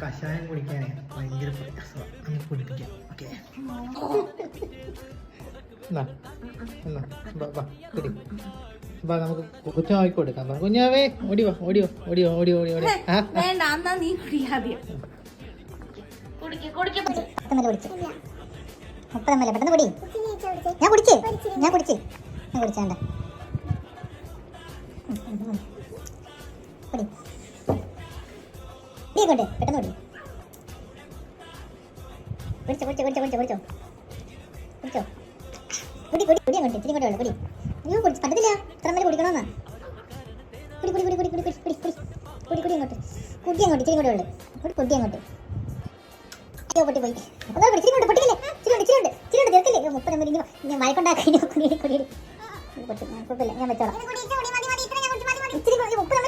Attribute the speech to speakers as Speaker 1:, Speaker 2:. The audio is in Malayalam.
Speaker 1: കഷായം കുടിക്കാനേ ഭയങ്കര പ്രയാസമാണ് അങ്ങനെ കുടിപ്പിക്കാം. ഓക്കെ നമുക്ക് കൊടുക്കാം. കുഞ്ഞാവേ ഓടിയോ ഓടിയോ ഓടിയോ ഓടിയോ
Speaker 2: വേണ്ട നീ കുടിയാദ്യം
Speaker 3: മുപ്പതമ്മല്ലേ പെട്ടെന്ന് കുടി. ഞാൻ കുടിച്ച്. ഞാൻ കുടിച്ച്. ഞാൻ കുടിച്ചാണ്ട കുടി. നീ കൊണ്ട് പെട്ടെന്ന് കൊണ്ട് കുടിച്ചോ കുടിച്ചോ കുടിച്ചോ കുടിച്ചോ കുടിച്ചോ കുടിച്ചോ കുടി കുടി കുടി അങ്ങോട്ട് ഇത്തിരി കൂടെ ഉള്ളു കുടി അയ്യോ കുടിച്ച് പറ്റത്തില്ല ഇത്ര നേരം കുടിക്കണമെന്നാ കുടി കുടി കുടി കുടി കുടി കുടി കുടി കുടി കുടി കുടി അങ്ങോട്ട് കുടി അങ്ങോട്ട് ഇത്തിരി കൂടെ ഉള്ളു കുടി കുടി അങ്ങോട്ട് അയ്യോ പൊട്ടി പോയി ഒന്നാമത് ഇച്ചിരി ചിരിയുണ്ട് പൊട്ടിക്കല്ലേ ചിരിയുണ്ട് ഇച്ചിരി ചിരിയുണ്ട് തീർക്കില്ലേ അയ്യോ, മുപ്പത് നമ്പർ ഇനി ഞാൻ മയക്കൊണ്ടാക്കി കുടി കുടി കുഴപ്പമില്ല ഞാൻ വെച്ചോളാം